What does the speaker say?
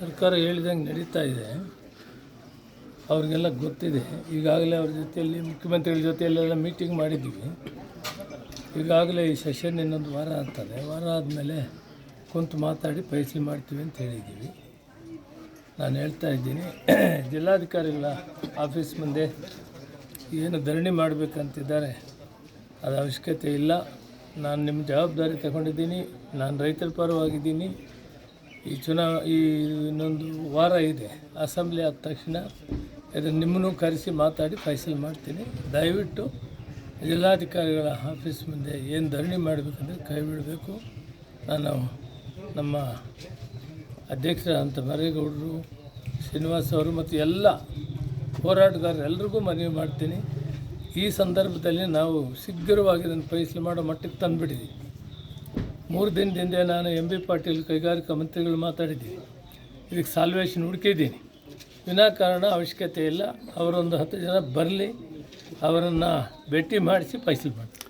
ಸರ್ಕಾರ ಹೇಳಿದಂಗೆ ನಡೀತಾ ಇದೆ. ಅವ್ರಿಗೆಲ್ಲ ಗೊತ್ತಿದೆ. ಈಗಾಗಲೇ ಅವ್ರ ಜೊತೆಯಲ್ಲಿ ಮುಖ್ಯಮಂತ್ರಿಗಳ ಜೊತೆಯಲ್ಲೆಲ್ಲ ಮೀಟಿಂಗ್ ಮಾಡಿದ್ದೀವಿ. ಈಗಾಗಲೇ ಈ ಸೆಷನ್ ಇನ್ನೊಂದು ವಾರ ಆಗ್ತದೆ. ವಾರ ಆದಮೇಲೆ ಕುಂತು ಮಾತಾಡಿ ಪೈಸಲಿ ಮಾಡ್ತೀವಿ ಅಂತ ಹೇಳಿದ್ದೀವಿ. ನಾನು ಹೇಳ್ತಾ ಇದ್ದೀನಿ. ಜಿಲ್ಲಾಧಿಕಾರಿಗಳ ಆಫೀಸ್ ಮುಂದೆ ಏನು ಧರಣಿ ಮಾಡಬೇಕಂತಿದ್ದಾರೆ ಅದು ಅವಶ್ಯಕತೆ ಇಲ್ಲ. ನಾನು ನಿಮ್ಮ ಜವಾಬ್ದಾರಿ ತಗೊಂಡಿದ್ದೀನಿ. ನಾನು ರೈತರ ಪರವಾಗಿದ್ದೀನಿ. ಈ ಚುನಾವ ಈ ಇನ್ನೊಂದು ವಾರ ಇದೆ. ಅಸೆಂಬ್ಲಿ ಆದ ತಕ್ಷಣ ಇದನ್ನು ನಿಮ್ಮನ್ನು ಕರೆಸಿ ಮಾತಾಡಿ ಫೈಸಲ್ ಮಾಡ್ತೀನಿ. ದಯವಿಟ್ಟು ಜಿಲ್ಲಾಧಿಕಾರಿಗಳ ಆಫೀಸ್ ಮುಂದೆ ಏನು ಧರಣಿ ಮಾಡಬೇಕಂದ್ರೆ ಕೈ ಬಿಡಬೇಕು. ನಾನು ನಮ್ಮ ಅಧ್ಯಕ್ಷರಾದಂಥ ಮರೇಗೌಡರು, ಶ್ರೀನಿವಾಸ್ ಅವರು ಮತ್ತು ಎಲ್ಲ ಹೋರಾಟಗಾರರು ಎಲ್ರಿಗೂ ಮನವಿ ಮಾಡ್ತೀನಿ. ಈ ಸಂದರ್ಭದಲ್ಲಿ ನಾವು ಶೀಘ್ರವಾಗಿ ಇದನ್ನು ಫೈಸಲು ಮಾಡೋ ಮಟ್ಟಕ್ಕೆ ತಂದುಬಿಟ್ಟಿದ್ದೀವಿ ಮೂರು ದಿನದಿಂದ ನಾನು ಎಂ ಬಿ ಪಾಟೀಲ್ ಕೈಗಾರಿಕಾ ಮಂತ್ರಿಗಳು ಮಾತಾಡಿದ್ದೀನಿ. ಇದಕ್ಕೆ ಸಾಲ್ವೇಷನ್ ಹುಡುಕಿದ್ದೀನಿ. ವಿನಾಕಾರಣ ಅವಶ್ಯಕತೆ ಇಲ್ಲ. ಅವರೊಂದು ಹತ್ತು ಜನ ಬರಲಿ. ಅವರನ್ನು ಭೇಟಿ ಮಾಡಿಸಿ ಫೈಸಲ್ ಮಾಡ್ತೀನಿ.